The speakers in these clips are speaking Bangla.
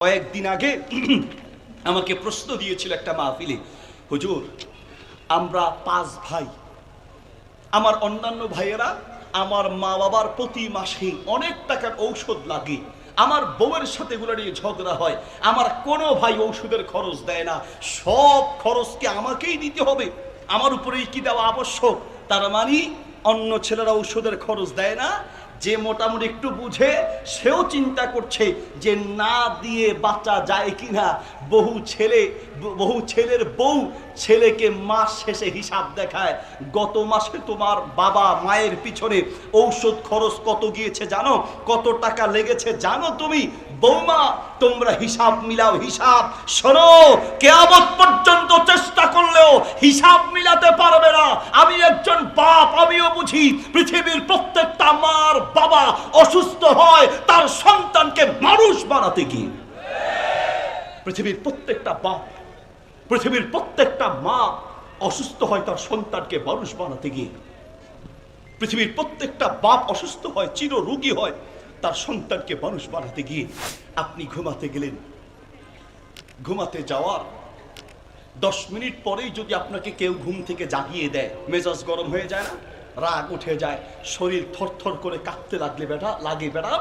কয়েকদিন আগে আমাকে প্রশ্ন দিয়েছিল একটা মাহফিলে, হুজুর, আমরা পাঁচ ভাই, আমার অন্যান্য ভাইয়েরা, আমার মা বাবার প্রতি মাসে অনেক টাকার ঔষধ লাগে, আমার বউয়ের সাথে এগুলো নিয়ে ঝগড়া হয়, আমার কোনো ভাই ঔষধের খরচ দেয় না, সব খরচকে আমাকেই দিতে হবে, আমার উপরেই কি দেওয়া আবশ্যক? তার মানে অন্য ছেলেরা ঔষধের খরচ দেয় না যে মোটামুটি একটু বুঝে, সেও চিন্তা করছে যে না দিয়ে বাচ্চা যায় কিনা। বহু ছেলে, বহু ছেলের বউ ছেলেকে মাস শেষে হিসাব দেখায়, গত মাসে তোমার বাবা মায়ের পিছনে ঔষধ খরচ কত গিয়েছে জানো? কত টাকা লেগেছে জানো তুমি? বৌমা, তোমরা হিসাব মিলাও, হিসাব শোনো। কেয়ামত পর্যন্ত চেষ্টা করলেও হিসাব মিলাতে পারবে না। আমি একজন বাপ, আমিও বুঝি পৃথিবীর প্রত্যেকটা মার বাবা অসুস্থ হয়, তার সন্তানকে মানুষ বানাতে গিয়ে। পৃথিবীর প্রত্যেকটা বাপ, পৃথিবীর প্রত্যেকটা মা অসুস্থ হয়, তার সন্তানকে মানুষ বানাতে গিয়ে। পৃথিবীর প্রত্যেকটা বাপ অসুস্থ হয় চির রোগী হয় তার সন্তানকে মানুষ বানাতে গিয়ে আপনি ঘুমাতে গেলেন। ঘুমাতে যাওয়ার দশ মিনিট পরেই যদি আপনাকে কেউ ঘুম থেকে জাগিয়ে দেয়, মেজাজ গরম হয়ে যায় না? রাগ উঠে যায়, শরীর থরথর করে কাঁপতে লাগলে বেটা, লাগে বেটা।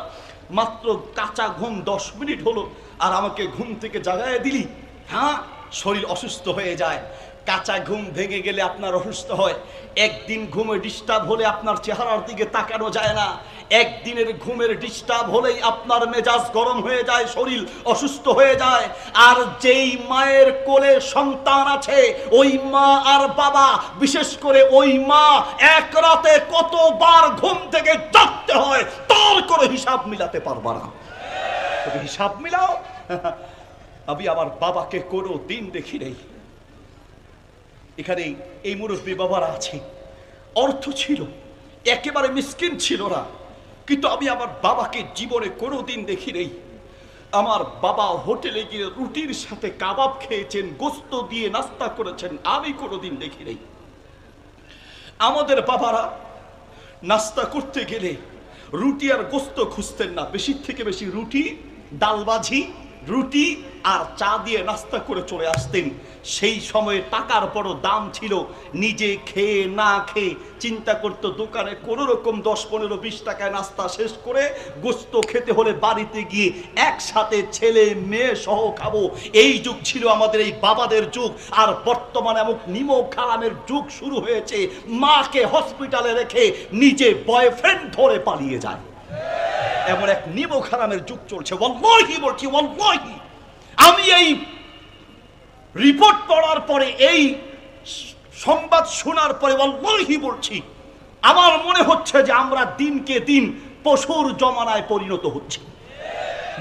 মাত্র কাঁচা ঘুম দশ মিনিট হলো, আর আমাকে ঘুম থেকে জাগায় দিলি হ্যাঁ? শরীর অসুস্থ হয়ে যায়। কাঁচা ঘুম ভেঙে গেলে আপনার অসুস্থ হয়। একদিন ঘুমে ডিস্টার্ব হলে আপনার চেহারার দিকে তাকানো যায় না। একদিনের ঘুমের ডিস্টার্ব হলেই আপনার মেজাজ গরম হয়ে যায়, শরীর অসুস্থ হয়ে যায়। আর যেই মায়ের কোলে সন্তান আছে, ওই মা আর বাবা, বিশেষ করে ওই মা, এক রাতে কতবার ঘুম থেকে জাগতে হয়, তার করে হিসাব মিলাতে পারবা না। হিসাব মিলাও। আমি আমার বাবাকে কোনো দিন দেখি নেই। এখানে এই মুরব্বী বাবারা আছে অর্থ ছিল, একেবারে মিসকিন ছিল না। কিন্তু আমি আমার বাবাকে জীবনে কোনো দিন দেখি নেই। আমার বাবা হোটেলে গিয়ে রুটির সাথে কাবাব খেয়েছেন, গোস্ত দিয়ে নাস্তা করেছেন, আমি কোনো দিন দেখি নেই। আমাদের বাবারা নাস্তা করতে গেলে রুটি আর গোস্ত খুঁজতেন না। বেশির থেকে বেশি রুটি, ডালবাজি রুটি আর চা দিয়ে নাস্তা করে চলে আসতেন। সেই সময়ে টাকার বড় দাম ছিল। নিজে খেয়ে না খেয়ে চিন্তা করতো, দোকানে কোনো রকম দশ, পনেরো, বিশ টাকায় নাস্তা শেষ করে গোস্ত খেতে হলে বাড়িতে গিয়ে একসাথে ছেলে মেয়ে সহ খাব। এই যুগ ছিল আমাদের এই বাবাদের যুগ। আর বর্তমানে এমন নিমক খালামের যুগ শুরু হয়েছে। মাকে হসপিটালে রেখে নিজে বয়ফ্রেন্ড ধরে পালিয়ে যায়। এমন এক নিমো খারামের যুগ চলছে। ওয়াল্লাহি বলছি, ওয়াল্লাহি। আমি এই রিপোর্ট পড়ার পরে, এই সংবাদ শোনার পরে ওয়াল্লাহি বলছি, আমার মনে হচ্ছে যে আমরা দিনকে দিন পশুর জমানায় পরিণত হচ্ছি।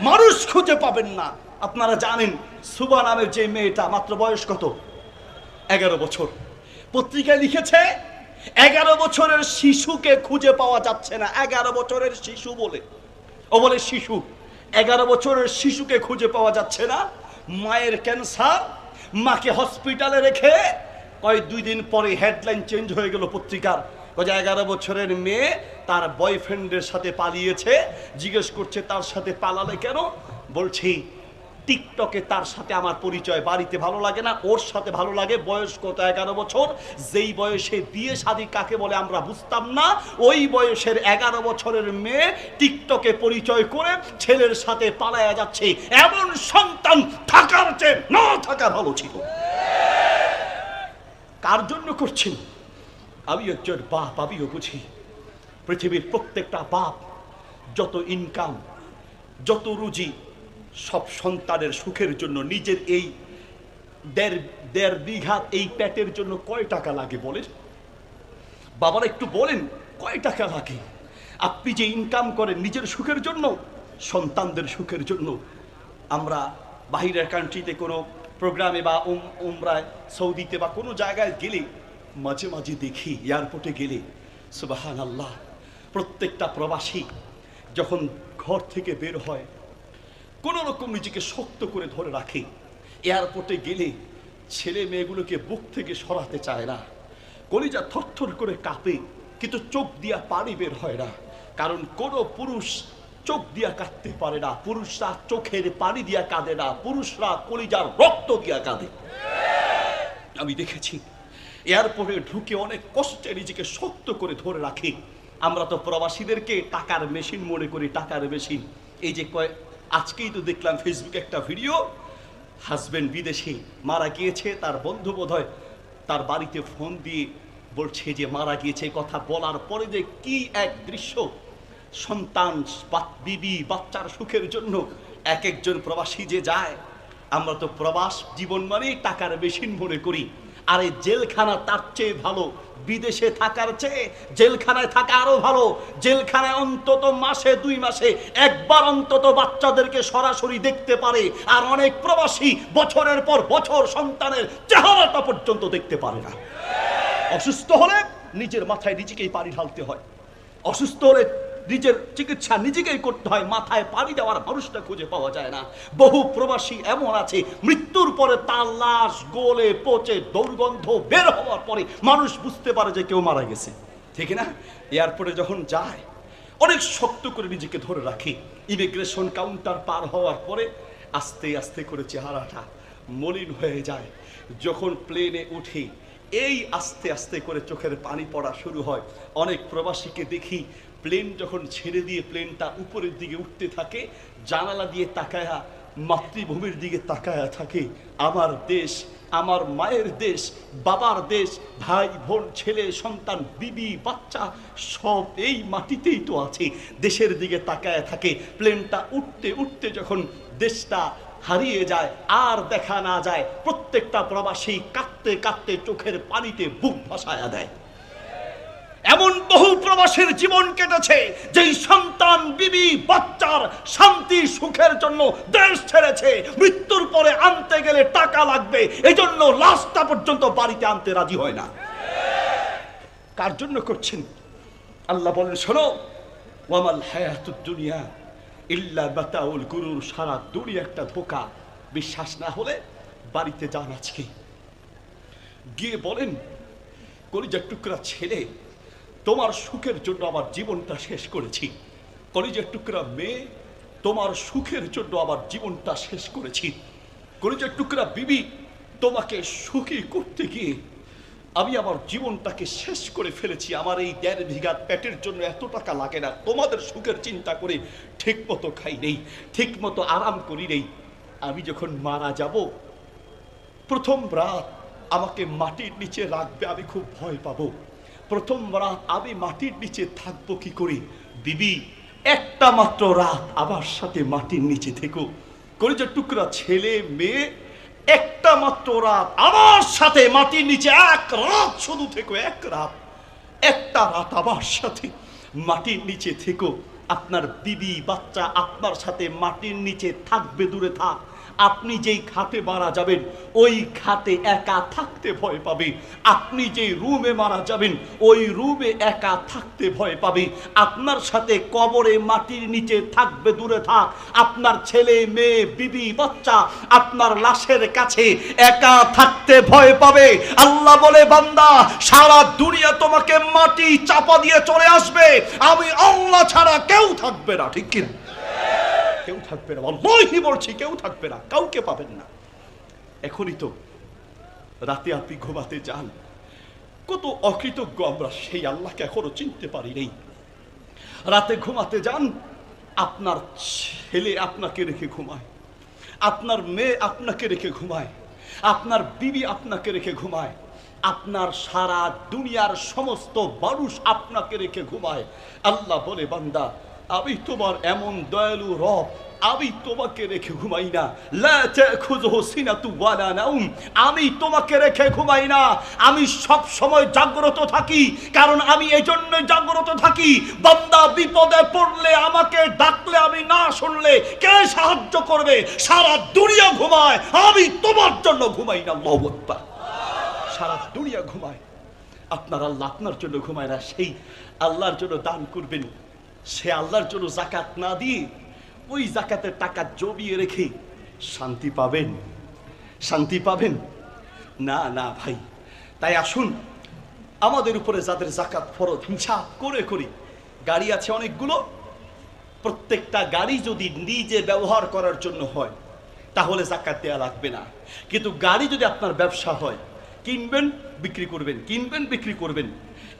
মানুষ খুঁজে পাবেন না। আপনারা জানেন, সুবা নামের যে মেয়েটা, মাত্র বয়স কত? এগারো বছর। পত্রিকায় লিখেছে, এগারো বছরের শিশুকে খুঁজে পাওয়া যাচ্ছে না। এগারো বছরের শিশু বলে। ও শিশু। এগারো বছরের শিশুকে খুঁজে পাওয়া যাচ্ছে না। মায়ের ক্যান্সার, মাকে হসপিটালে রেখে কয় দুই দিন পরে হেডলাইন চেঞ্জ হয়ে গেল পত্রিকার। কয় এগারো বছরের মেয়ে তার বয়ফ্রেন্ডের সাথে পালিয়েছে, জিজ্ঞেস করছে তার সাথে পালালে কেন? বলছি টিকটকে তার সাথে আমার পরিচয়। বাড়িতে ভালো লাগে না, ওর সাথে ভালো লাগে, বয়স কত? এগারো বছর। যেই বয়সে বিয়ে শাদী কাকে বলে আমরা বুঝতাম না, ওই বয়সের এগারো বছরের মেয়ে টিকটকে পরিচয় করে ছেলের সাথে পালায়া যাচ্ছে। এমন সন্তান থাকার চেয়ে না থাকা ভালো ছিল। কার জন্য করছেন আমি একজন বাপ, আমিও বুঝি। পৃথিবীর প্রত্যেকটা বাপ যত ইনকাম যত রুজি সব সন্তানের সুখের জন্য নিজের এই দেড় দেড় বিঘা এই প্যাটের জন্য কয় টাকা লাগে বলেন? বাবারা একটু বলেন, কয় টাকা লাগে? আপনি যে ইনকাম করেন নিজের সুখের জন্য, সন্তানদের সুখের জন্য, আমরা বাহিরের কান্ট্রিতে কোনো প্রোগ্রামে বা উম- উমরায়, সৌদিতে বা কোনো জায়গায় গেলে, মাঝে মাঝে দেখি এয়ারপোর্টে গেলে সুবাহান আল্লাহ প্রত্যেকটা প্রবাসী যখন ঘর থেকে বের হয় কোনো রকম নিজেকে শক্ত করে ধরে রাখে। এয়ারপোর্টে গেলে ছেলে মেয়েগুলোকে বুক থেকে সরাতে চায় না। কলিজা থরথর করে কাঁপে, কিন্তু চোখ দিয়া পানি বের হয় না। কারণ কোনো পুরুষ চোখ দিয়া কাঁদতে পারে না। পুরুষরা চোখের পানি দিয়া কাঁদে না। পুরুষরা কলিজার রক্ত দিয়া কাঁদে। আমি দেখেছি, এয়ারপোর্টে ঢুকে অনেক কষ্টে নিজেকে শক্ত করে ধরে রাখি। আমরা তো প্রবাসীদেরকে টাকার মেশিন মনে করি, টাকার মেশিন। এই যে কয় আজকেই তো দেখলাম ফেসবুকে একটা ভিডিও হাজব্যান্ড বিদেশে মারা গিয়েছে, তার বন্ধু বোধহয় তার বাড়িতে ফোন দিয়ে বলছে যে মারা গিয়েছে কথা বলার পরে যে কি এক দৃশ্য। সন্তান বিবি, বাচ্চার সুখের জন্য এক একজন প্রবাসী যে যায়, আমরা তো প্রবাস জীবন মানেই টাকার মেশিন মনে করি। আর এই জেলখানা তার চেয়ে ভালো। বিদেশে থাকার চেয়ে জেলখানায় থাকা আরও ভালো। জেলখানায় অন্তত মাসে, দুই মাসে একবার অন্তত বাচ্চাদেরকে সরাসরি দেখতে পারে। আর অনেক প্রবাসী বছরের পর বছর সন্তানের চেহারাটা পর্যন্ত দেখতে পারে না। অসুস্থ হলে নিজের মাথায় নিজেকেই পানি ঢালতে হয়। অসুস্থ হলে নিজের চিকিৎসা নিজেকেই করতে হয়, মাথায় পানি দেওয়ার মানুষটা খুঁজে পাওয়া যায় না। বহু প্রবাসী এমন আছে, মৃত্যুর পরে তার লাশ গোলে পচে দুর্গন্ধ বের হওয়ার পরে মানুষ বুঝতে পারে যে কেউ মারা গেছে। ঠিক না? এয়ারপোর্টে যখন যায়, অনেক শক্ত করে নিজেকে ধরে রাখি। ইমিগ্রেশন কাউন্টার পার হওয়ার পরে আস্তে আস্তে করে চেহারাটা মলিন হয়ে যায়। যখন প্লেনে উঠি, এই আস্তে আস্তে করে চোখের পানি পড়া শুরু হয়। অনেক প্রবাসীকে দেখি প্লেন যখন ছেড়ে দিয়ে প্লেনটা উপরের দিকে উঠতে থাকে, জানালা দিয়ে তাকায়া, মাতৃভূমির দিকে তাকায়া থাকে। আমার দেশ, আমার মায়ের দেশ, বাবার দেশ, ভাই, বোন, ছেলে, সন্তান, বিবি, বাচ্চা, সব এই মাটিতেই তো আছে। দেশের দিকে তাকায় থাকে। প্লেনটা উঠতে উঠতে যখন দেশটা হারিয়ে যায়, আর দেখা না যায়, প্রত্যেকটা প্রবাসী কাঁদতে কাঁদতে চোখের পানিতে বুক ভাসায়া দেয়। এমন বহু প্রবাসীর জীবন কেটেছে, যেই সন্তান, বিবি, বাচ্চার শান্তি, সুখের জন্য দেশ ছেড়েছে। মৃত্যুর পরে আনতে গেলে টাকা লাগবে এই জন্য লাশটা পর্যন্ত বাড়িতে আনতে রাজি হয় না। কার জন্য করছেন? আল্লাহ বলেন, শোনো, ওয়ামাল হায়াতুদ দুনিয়া ইল্লা বাতাউল গুরুর সারা দুনিয়া একটা ধোকা বিশ্বাস না হলে বাড়িতে যান আজকে। গিয়ে বলেন, কলিজার টুকরা ছেলে তোমার সুখের জন্য আমার জীবনটা শেষ করেছি। কলিজার টুকরা মেয়ে, তোমার সুখের জন্য আমার জীবনটা শেষ করেছি। কলিজার টুকরা বিবি, তোমাকে সুখী করতে গিয়ে আমি আমার জীবনটাকে শেষ করে ফেলেছি। আমার এই দেড় বিঘা পেটের জন্য এত টাকা লাগে না। তোমাদের সুখের চিন্তা করে ঠিক মতো খাই নেই ঠিক মতো আরাম করি নেই। আমি যখন মারা যাব, প্রথম রাত আমাকে মাটির নিচে রাখবে, আমি খুব ভয় পাবো। প্রথম রাত আমি মাটির নিচে থাকব কি করে? বিবি, একটা মাত্র রাত আমার সাথে মাটির নিচে থেকো। কলিজার টুকরা ছেলে, মেয়ে, একটা মাত্র রাত আমার সাথে মাটির নিচে এক রাত শুধু থেকো, এক রাত। একটা রাত আমার সাথে মাটির নিচে থেকো। আপনার বিবি বাচ্চা আপনার সাথে মাটির নিচে থাকবে, দূরে থাক। আপনি যেই খাটে মারা যাবেন, ওই খাটে একা থাকতে ভয় পাবে। আপনি যেই রুমে মারা যাবেন, ওই রুমে একা থাকতে ভয় পাবে। আপনার সাথে কবরে মাটির নিচে থাকবে, দূরে থাক। আপনার ছেলে, মেয়ে, বিবি, বাচ্চা, আপনার লাশের কাছে একা থাকতে ভয় পাবে। আল্লাহ বলে, বান্দা, সারা দুনিয়া তোমাকে মাটি চাপা দিয়ে চলে আসবে। আমি আল্লাহ ছাড়া কেউ থাকবে না, ঠিক কিনা? কেউ থাকবে না। অল্লাহি বলছি, কেউ থাকবে না, কাউকে পাবেন না। এখনই তো রাতে আপনি ঘুমাতে যান। কত অকৃতজ্ঞ আমরা সেই আল্লাহকে এখনও চিনতে পারি নেই। রাতে ঘুমাতে যান, আপনার ছেলে আপনাকে রেখে ঘুমায়। আপনার মেয়ে আপনাকে রেখে ঘুমায়। আপনার বিবি আপনাকে রেখে ঘুমায়। আপনার সারা দুনিয়ার সমস্ত মানুষ আপনাকে রেখে ঘুমায়। আল্লাহ বলে, বান্দা আমি তোমার এমন দয়ালু রব, আমি তোমাকে রেখে ঘুমাই না। নাউম আমি তোমাকে রেখে ঘুমাই না। আমি সব সময় জাগ্রত থাকি, কারণ আমি এই জন্য জাগ্রত থাকি। বান্দা বিপদে পড়লে আমাকে ডাকলে আমি না শুনলে কে সাহায্য করবে? সারা দুনিয়া ঘুমায়, আমি তোমার জন্য ঘুমাই না আকবার। সারা দুনিয়া ঘুমায়। আপনার আল্লাহ আপনার জন্য ঘুমায় না, সেই আল্লাহর জন্য দান করবেন। সে আল্লাহর জন্য জাকাত না দিয়ে ওই জাকাতের টাকা জমিয়ে রেখে শান্তি পাবেন। শান্তি পাবেন? না না ভাই। তাই আসুন, আমাদের উপরে যাদের জাকাত ফরজ হিংসা করে করি। গাড়ি আছে অনেকগুলো। প্রত্যেকটা গাড়ি যদি নিজে ব্যবহার করার জন্য হয়, তাহলে জাকাত দেওয়া লাগবে না। কিন্তু গাড়ি যদি আপনার ব্যবসা হয়, কিনবেন, বিক্রি করবেন, কিনবেন, বিক্রি করবেন।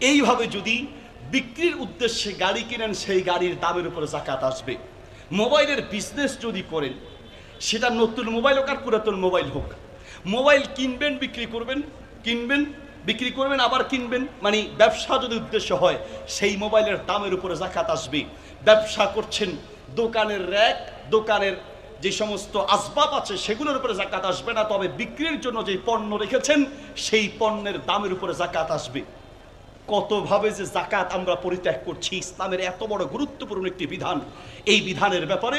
এইভাবে যদি বিক্রির উদ্দেশ্যে গাড়ি কিনেন, সেই গাড়ির দামের উপরে জাকাত আসবে। মোবাইলের বিজনেস যদি করেন, সেটা নতুন মোবাইল হোক আর পুরাতন মোবাইল হোক, মোবাইল কিনবেন, বিক্রি করবেন, কিনবেন, বিক্রি করবেন, আবার কিনবেন মানে ব্যবসা যদি উদ্দেশ্য হয়, সেই মোবাইলের দামের উপরে জাকাত আসবে। ব্যবসা করছেন, দোকানের র্যাক, দোকানের যে সমস্ত আসবাব আছে, সেগুলোর উপরে জাকাত আসবে না, তবে বিক্রির জন্য যে পণ্য রেখেছেন, সেই পণ্যের দামের উপরে জাকাত আসবে। কতভাবে যে জাকাত আমরা পরিত্যাগ করছি, ইসলামের এত বড় গুরুত্বপূর্ণ একটি বিধান। এই বিধানের ব্যাপারে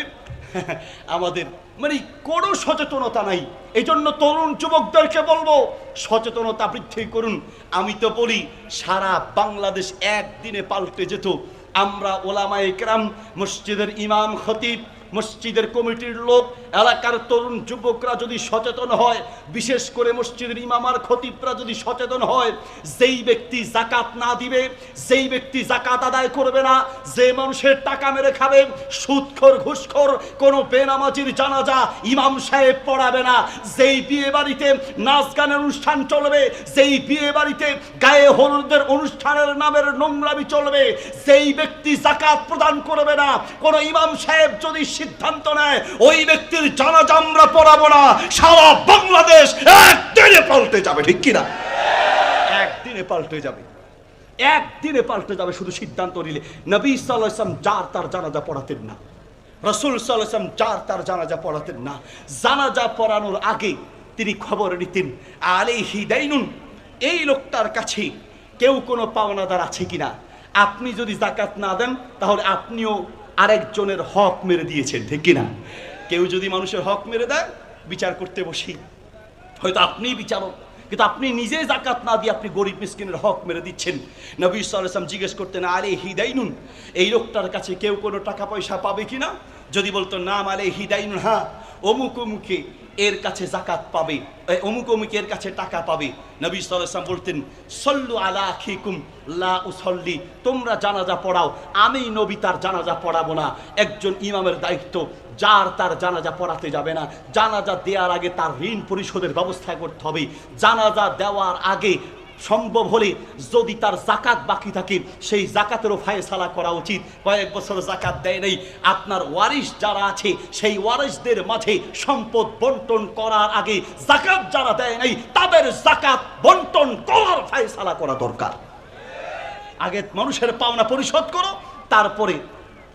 আমাদের মানে কোনো সচেতনতা নাই। এই জন্য তরুণ যুবকদেরকে বলব, সচেতনতা বৃদ্ধি করুন। আমি তো বলি, সারা বাংলাদেশ একদিনে পাল্টে যেত। আমরা ওলামা একরাম মসজিদের ইমাম, খতিব মসজিদের কমিটির লোক, এলাকার তরুণ যুবকরা যদি সচেতন হয়, বিশেষ করে মসজিদের ইমামার খতিবরা যদি সচেতন হয়, যেই ব্যক্তি জাকাত না দিবে, যেই ব্যক্তি জাকাত আদায় করবে না, যে মানুষের টাকা মেরে খাবে সুদখোর ঘুষখোর, কোনো বেনামাজির জানাজা ইমাম সাহেব পড়াবে না। যেই বিয়ে বাড়িতে নাচ গানের অনুষ্ঠান চলবে, যেই বিয়ে বাড়িতে গায়ে হলুদের অনুষ্ঠানের নামের নোংরামি চলবে সেই ব্যক্তি জাকাত প্রদান করবে না, কোন ইমাম সাহেব যদি সিদ্ধান্ত নেয়, ওই ব্যক্তির জানাজা আমরা পড়াবো না, সারা বাংলাদেশ একদিনে পাল্টে যাবে, ঠিক কিনা? একদিনে পাল্টে যাবে। একদিনে পাল্টে যাবে, শুধু সিদ্ধান্ত নিলে। নবী সাল্লাহ ইসলাম যার তার জানাজা পড়াতেন না। রসুল সাল্লাম যার তার জানাজা পড়াতেন না। জানাজা পড়ানোর আগে তিনি খবর নিতেন আলে হিদাইনুন এই লোকটার কাছে কেউ কোনো পাওনাদার আছে কিনা? আপনি যদি জাকাত না দেন, তাহলে আপনিও আরেকজনের হক মেরে দিয়েছেন, ঠিক কিনা? কেউ যদি মানুষের হক মেরে দেয়, বিচার করতে বসি। হয়তো আপনিই বিচারক, কিন্তু আপনি নিজে জাকাত না দিয়ে আপনি গরিব মিসকিনের হক মেরে দিচ্ছেন। নবী সাল্লাম জিজ্ঞেস করতেন আরে হিদাইনুন? এই লোকটার কাছে কেউ কোনো টাকা পয়সা পাবে কি না যদি বলতো নাম আলে হিদাইনুন হ্যাঁ অমুক অমুকে। এর কাছে জাকাত পাবে অমুক অমুক এর কাছে টাকা পাবে। নবী সাল্লাম বলতেন, সল্লু আলা খিকুম উসল্লি। তোমরা জানাজা পড়াও, আমি নবী তার জানাজা পড়াবো না। একজন ইমামের দায়িত্ব, যার তার জানাজা পড়াতে যাবে না। জানাজা দেওয়ার আগে তার ঋণ পরিশোধের ব্যবস্থা করতে হবে। জানাজা দেওয়ার আগে সম্ভব হলে যদি তার জাকাত বাকি থাকে, সেই জাকাতেরও ফায়সালা করা উচিত। কয়েক বছর জাকাত দেয় নাই। আপনার ওয়ারিশ যারা আছে, সেই ওয়ারিশদের মাঝে সম্পদ বন্টন করার আগে জাকাত যারা দেয় নাই, তাদের জাকাত বন্টন করার ফায়সালা করা দরকার। আগে মানুষের পাওনা পরিশোধ করো, তারপরে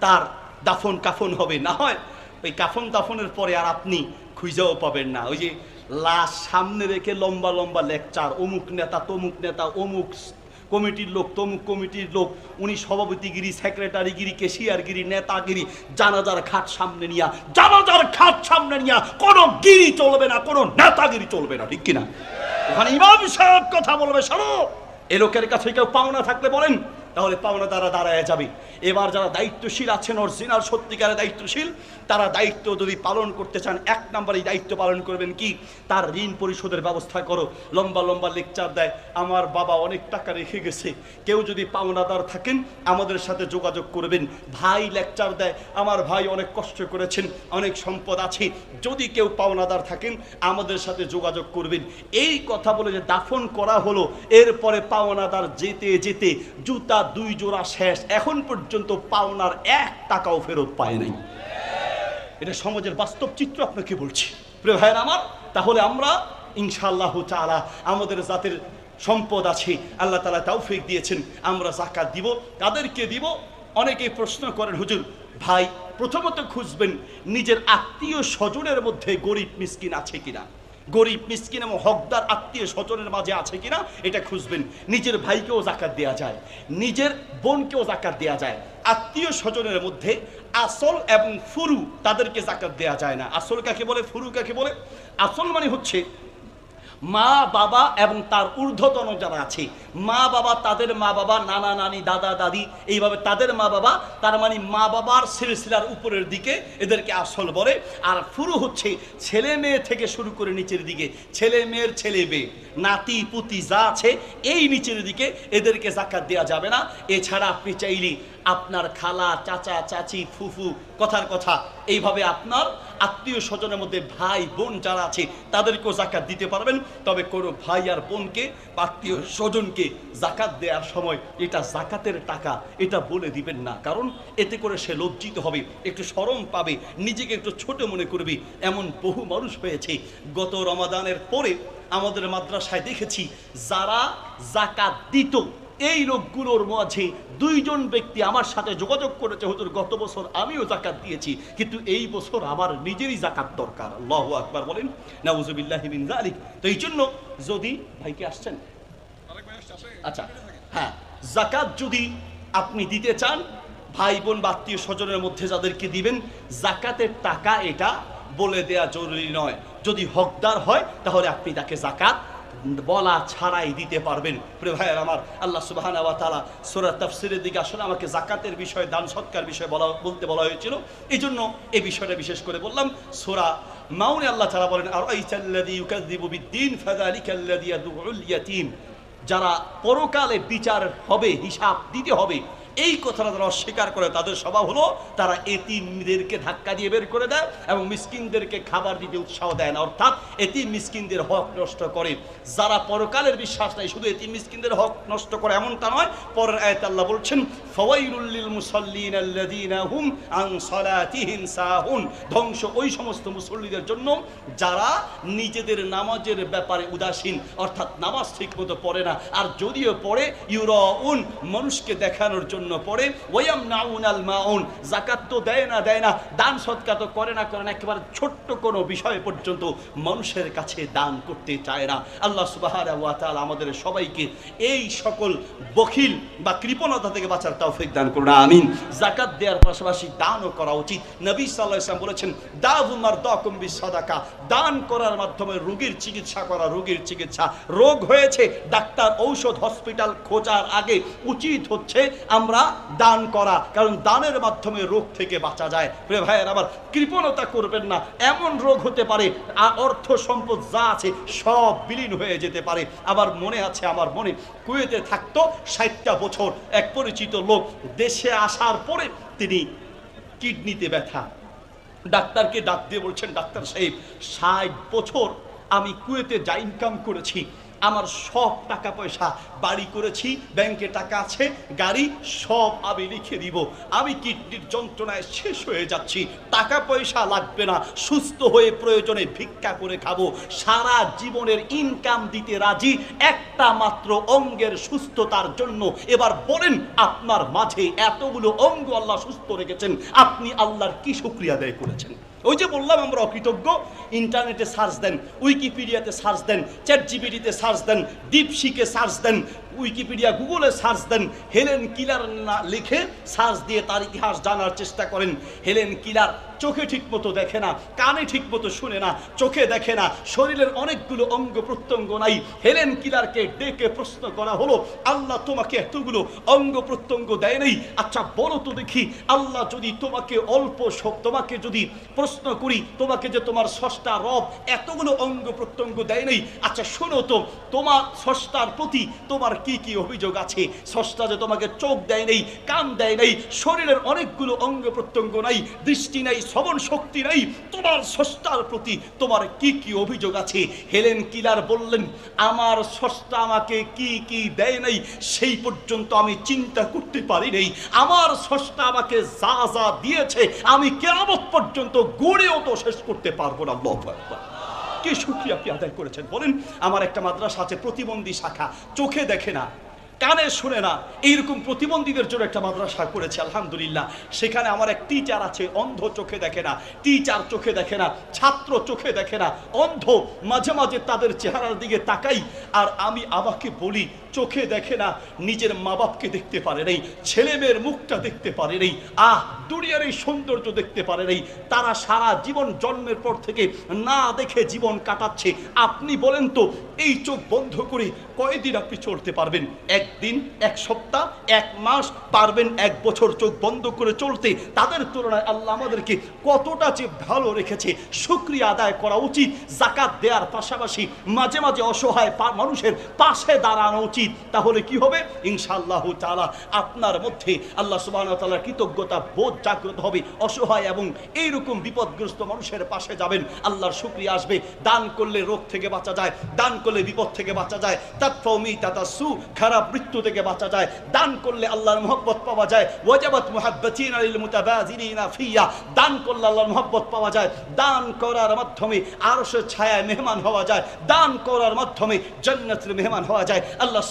তার দাফন কাফন হবে। না হয় ওই কাফন দাফনের পরে আর আপনি খুঁজেও পাবেন না। ওই যে লাশ সামনে রেখে লম্বা লম্বা লেকচার, অমুক নেতা, তমুক নেতা, অমুক কমিটির লোক, তমুক কমিটির লোক, উনি সভাপতিগিরি, সেক্রেটারিগিরি, কেশিয়ারগিরি, নেতাগিরি, জানাজার খাট সামনে নিয়া, জানাজার খাট সামনে নিয়া, কোনো গিরি চলবে না, কোনো নেতাগিরি চলবে না, ঠিক কিনা? ওখানে ইমাম সাহেব কথা বলবে, শোনো, এ লোকের কাছে কেউ পাওনা থাকলে বলেন। তাহলে পাওনা দ্বারা দাঁড়ায় যাবে। এবার যারা দায়িত্বশীল আছেন অরিজিনাল সত্যিকারের দায়িত্বশীল, তারা দায়িত্ব যদি পালন করতে চান, এক নম্বরে দায়িত্ব পালন করবেন কি? তার ঋণ পরিশোধের ব্যবস্থা করো। লম্বা লম্বা লেকচার দেয়, আমার বাবা অনেক টাকা রেখে গেছে। কেউ যদি পাওনাদার থাকেন, আমাদের সাথে যোগাযোগ করবেন। ভাই লেকচার দেয়, আমার ভাই অনেক কষ্ট করেছেন, অনেক সম্পদ আছে। যদি কেউ পাওনাদার থাকেন, আমাদের সাথে যোগাযোগ করবেন। এই কথা বলে যে দাফন করা হলো, এরপরে পাওনাদার যেতে যেতে জুতা দুই জোড়া শেষ। এখন পর্যন্ত পাওনার এক টাকাও ফেরত পায় নাই। এটা সমাজের বাস্তব চিত্র আপনাকে বলছি। প্রিয় ভাইয়ের আমার, তাহলে আমরা ইনশাআল্লাহ তাআলা আমাদের জাতের সম্পদ আছে, আল্লাহ তাআলা তৌফিক দিয়েছেন, আমরা জাকাত দিব, তাদেরকে দিব। অনেকেই প্রশ্ন করেন, হুজুর, ভাই, প্রথমত খুঁজবেন নিজের আত্মীয় স্বজনের মধ্যে গরিব, মিসকিন আছে কিনা? গরিব, মিসকিন এবং হকদার আত্মীয় স্বজনের মাঝে আছে কিনা, এটা খুঁজবেন। নিজের ভাইকেও জাকাত দেওয়া যায়, নিজের বোনকেও জাকাত দেওয়া যায়। আত্মীয় স্বজনের মধ্যে আসল এবং ফুরু তাদেরকে জাকাত দেওয়া যায় না। আসল কাকে বলে? ফুরু কাকে বলে? আসল মানে হচ্ছে মা, বাবা এবং তার ঊর্ধ্বতন যারা আছে, মা, বাবা, তাদের মা, বাবা, নানা, নানি, দাদা, দাদি, এইভাবে তাদের মা, বাবা, তার মানে মা, বাবার সিলসিলার উপরের দিকে এদেরকে আসল বলে। আর ফুরু হচ্ছে ছেলে মেয়ে থেকে শুরু করে নিচের দিকে, ছেলে মেয়ের ছেলে মেয়ে, নাতি, পুতি যা আছে, এই নিচের দিকে এদেরকে জাকাত দেওয়া যাবে না। এছাড়া আপনি চাইলে আপনার খালা, চাচা, চাচি, ফুফু, কথার কথা, এইভাবে আপনার আত্মীয় স্বজনের মধ্যে ভাই, বোন যারা আছে, তাদেরকেও জাকাত দিতে পারবেন। তবে কোনো ভাই আর বোনকে, আত্মীয় স্বজনকে জাকাত দেওয়ার সময় এটা জাকাতের টাকা, এটা বলে দিবেন না। কারণ এতে করে সে লজ্জিত হবে, একটু সরম পাবে, নিজেকে একটু ছোট মনে করবে। এমন বহু মানুষ হয়েছে। গত রমাদানের পরে আমাদের মাদ্রাসায় দেখেছি, যারা জাকাত দিত এই লোকগুলোর মাঝে দুইজন ব্যক্তি আমার সাথে যোগাযোগ করেছে হুজুর গত বছর আমিও জাকাত দিয়েছি কিন্তু এই বছর আমার নিজেরই জাকাত দরকার। আল্লাহু আকবার বলেন নাউজুবিল্লাহি মিন যালিক। তো এই জন্য যদি ভাইকে আসছেন। আচ্ছা হ্যাঁ জাকাত যদি আপনি দিতে চান ভাই বোন বা আত্মীয় স্বজনের মধ্যে যাদেরকে দিবেন জাকাতের টাকা এটা বলে দেয়া জরুরি নয়। যদি হকদার হয় তাহলে আপনি তাকে জাকাত বলা ছাড়াই দিতে পারবেন। প্রিয় ভাইয়ের আমার, আল্লাহ আওয়া তালা সুরা তাফসিরের দিকে আসলে আমাকে জাকাতের বিষয়ে, দান সৎকার বিষয়ে বলা, বলতে বলা হয়েছিল। এই জন্য এই বিষয়টা বিশেষ করে বললাম, সোরা মাউনে আল্লাহ তালা বলেন আর ইউকাযযিবু বিদ্দীন, ফাযালিকাল্লাযী ইয়াদউল ইয়াতীম। যারা পরকালে বিচার হবে, হিসাব দিতে হবে এই কথাটা যারা অস্বীকার করে, তাদের স্বভাব হলো তারা এতিমদেরকে ধাক্কা দিয়ে বের করে দেয় এবং মিসকিনদেরকে খাবার দিতে উৎসাহ দেয় না। অর্থাৎ এতিম মিসকিনদের হক নষ্ট করে। যারা পরকালের বিশ্বাস নাই, শুধু এতিম মিসকিনদের হক নষ্ট করে এমনটা নয়, পরের আয়াত আল্লাহ বলছেন, ফাওয়াইলুল লিল মুসাল্লিন আল্লাযীনা আন সালাতিহিম সাহুন। ধ্বংস ওই সমস্ত মুসল্লিদের জন্য যারা নিজেদের নামাজের ব্যাপারে উদাসীন, অর্থাৎ নামাজ ঠিকমতো পড়ে না। আর যদিও পড়ে, ইউরাউন মানুষকে দেখানোর জন্য পড়ে, ওয়াম নাউন আল মাউন জাকাত তো দেয় না দেয় না, দান সৎকার তো করে না করে না, একেবারে ছোট্ট কোনো বিষয় পর্যন্ত মানুষের কাছে দান করতে চায় না। আল্লাহ সুবহানাহু ওয়া তাআলা আমাদের সবাইকে এই সকল বখিল বা কৃপণতা থেকে বাঁচার তৌফিক দান করুন, আমিন। জাকাত দেওয়ার পাশাপাশি দানও করা উচিত। নবী সাল্লাল্লাহু আলাইহি ওয়াসাল্লাম বলেছেন দাবু মারদাকুম বিসাদাকা, দান করার মাধ্যমে রোগীর চিকিৎসা করা, রোগীর চিকিৎসা। রোগ হয়েছে, ডাক্তার ঔষধ হসপিটাল খোঁজার আগে উচিত হচ্ছে, আমরা দান করা, কারণ দানের মাধ্যমে রোগ থেকে বাঁচা যায়। প্রিয় ভাইয়ের আবার কৃপণতা করবেন না, এমন রোগ হতে পারে অর্থ সম্পদ যা আছে সব বিলীন হয়ে যেতে পারে। আবার মনে আছে, আমার মনে, কুয়েতে থাকতো ষাটটা বছর এক পরিচিত লোক, দেশে আসার পরে তিনি কিডনিতে ব্যথা। ডাক্তারকে ডাক দিয়ে বলছেন, ডাক্তার সাহেব, ষাট বছর আমি কুয়েতে যা ইনকাম করেছি আমার সব টাকা পয়সা বাড়ি করেছি, ব্যাংকে টাকা আছে, গাড়ি সব আমি লিখে দিব। আমি কিডনির যন্ত্রণায় শেষ হয়ে যাচ্ছি। টাকা পয়সা লাগবে না, সুস্থ হয়ে প্রয়োজনে ভিক্ষা করে খাব। সারা জীবনের ইনকাম দিতে রাজি, একটা মাত্র অঙ্গের সুস্থতার জন্য। এবার বলেন, আপনার মাঝে এতগুলো অঙ্গ আল্লাহ সুস্থ রেখেছেন, আপনি আল্লাহর কি শুক্রিয়া আদায় করেছেন? ওই যে বললাম আমরা অকৃতজ্ঞ। ইন্টারনেটে সার্চ দেন উইকিপিডিয়াতে সার্চ দেন চ্যাট জিবিডিতে সার্চ দেন ডিপসিকে সার্চ দেন উইকিপিডিয়া গুগলে সার্চ দেন হেলেন কিলার না লিখে সার্চ দিয়ে তার ইতিহাস জানার চেষ্টা করেন। হেলেন কিলার চোখে ঠিক মতো দেখে না, কানে ঠিক মতো শুনে না, চোখে দেখে না, শরীরের অনেকগুলো অঙ্গ প্রত্যঙ্গ নাই। হেলেন কিলারকে ডেকে প্রশ্ন করা হলো, আল্লাহ তোমাকে এতগুলো অঙ্গ প্রত্যঙ্গ দেয় নেই? আচ্ছা বলো তো দেখি, আল্লাহ যদি তোমাকে অল্প সব তোমাকে যদি প্রশ্ন করি, তোমাকে যে তোমার ষষ্ঠা রব এতগুলো অঙ্গ প্রত্যঙ্গ দেয় নেই? আচ্ছা শোনো তো, তোমার ষষ্ঠার প্রতি তোমার কি কি অভিযোগ আছে? ষষ্ঠা যে তোমাকে চোখ দেয় নেই, কান দেয় নেই, শরীরের অনেকগুলো অঙ্গ প্রত্যঙ্গ নাই, দৃষ্টি নাই, শ্রবণ শক্তি নাই, তোমার ষষ্ঠার প্রতি তোমার কি কি অভিযোগ আছে? হেলেন কিলার বললেন, আমার ষষ্ঠা আমাকে কি কি দেয় নাই, সেই পর্যন্ত আমি চিন্তা করতে পারি নাই। আমার ষষ্ঠা আমাকে যা যা দিয়েছে, আমি কেরামত পর্যন্ত গড়েও তো শেষ করতে পারব না। কি সুখী আপনি আদায় করেছেন। বলেন, আমার একটা মাদ্রাসা আছে, প্রতিবন্ধী শাখা। চোখে দেখে না, কানে শুনে না। এইরকম প্রতিবন্ধীদের জন্য একটা মাদ্রাসা করেছে, আলহামদুলিল্লাহ। সেখানে আমার এক টিচার আছে, অন্ধ চোখে দেখে না। টিচার চোখে দেখে না, ছাত্র চোখে দেখে না। অন্ধ মাঝে মাঝে তাদের চেহারার দিকে তাকাই, আর আমি আমাকে বলি চোখে দেখে না, নিজের মা বাপকে দেখতে পারে নাই ছেলে মেয়ের মুখটা দেখতে পারে নাই, আহ, দুনিয়ার এই সৌন্দর্য দেখতে পারে নাই, তারা সারা জীবন জন্মের পর থেকে না দেখে জীবন কাটাচ্ছে। আপনি বলেন তো, এই চোখ বন্ধ করে কয়দিন আপনি চলতে পারবেন? একদিন, এক সপ্তাহ, এক মাস, পারবেন এক বছর চোখ বন্ধ করে চলতে? তাদের তুলনায় আল্লাহ আমাদেরকে কতটা যে ভালো রেখেছে, শুক্রিয়া আদায় করা উচিত, জাকাত দেওয়ার পাশাপাশি মাঝে মাঝে অসহায় মানুষের পাশে দাঁড়ানো উচিত। তাহলে কি হবে? ইনশাআল্লাহ তাআলা আপনার মধ্যে আল্লাহ সুবহানাহু ওয়া তাআলার কৃতজ্ঞতা বোধ জাগ্রত হবে, অসহায় এবং এইরকম বিপদগ্রস্ত মানুষের পাশে যাবেন। আল্লাহর শুক্রিয়া আসবে। দান করলে রোগ থেকে বাঁচা যায়, দান করলে বিপদ থেকে বাঁচা যায় তাৎফৌমি তাতাসু খারাপ মৃত্যু থেকে বাঁচা যায়, দান করলে আল্লাহর মহব্বত পাওয়া যায়, ওয়াজাবাত মুহাব্বাতিনা লিল মুতাবাযিরিনা ফিয়া, দান করলে আল্লাহর মহব্বত পাওয়া যায়, দান করার মাধ্যমে আরশের ছায়ায় মেহমান হওয়া যায়, দান করার মাধ্যমে জান্নাতের মেহমান হওয়া যায়। আল্লাহ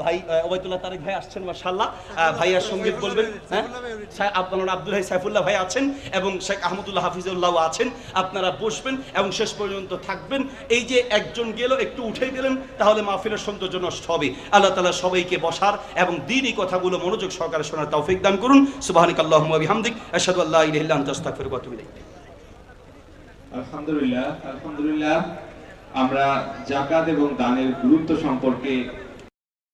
ভাই ওবায়দুল্লাহ তারেক ভাই আসছেন ভাইয়ার সংগীত বলবেন হ্যাঁ? আব্দুল সাইফুল্লাহ ভাই আছেন এবং শেখ আহমদুল্লাহ হাফিজুল্লাহ আছেন। আপনারা বসবেন এবং শেষ পর্যন্ত থাকবেন। এই যে একজন গেল, একটু উঠে গেলেন তাহলে মাহফিলের সৌন্দর্য নষ্ট হবে। আল্লাহ তালা সবাইকে বসার এবং দিনই কথাগুলো মনোযোগ সহকারে শোনার তৌফিক দান করুন। সুবহানিক আল্লাহুম্মা বিহামদিক, আশহাদু আল্লা ইলাহা ইল্লা আনতা, আস্তাগফিরুকা ওয়া আতুবু আলহামদুলিল্লাহ আলহামদুলিল্লাহ। আমরা জাকাত এবং দানের গুরুত্ব সম্পর্কে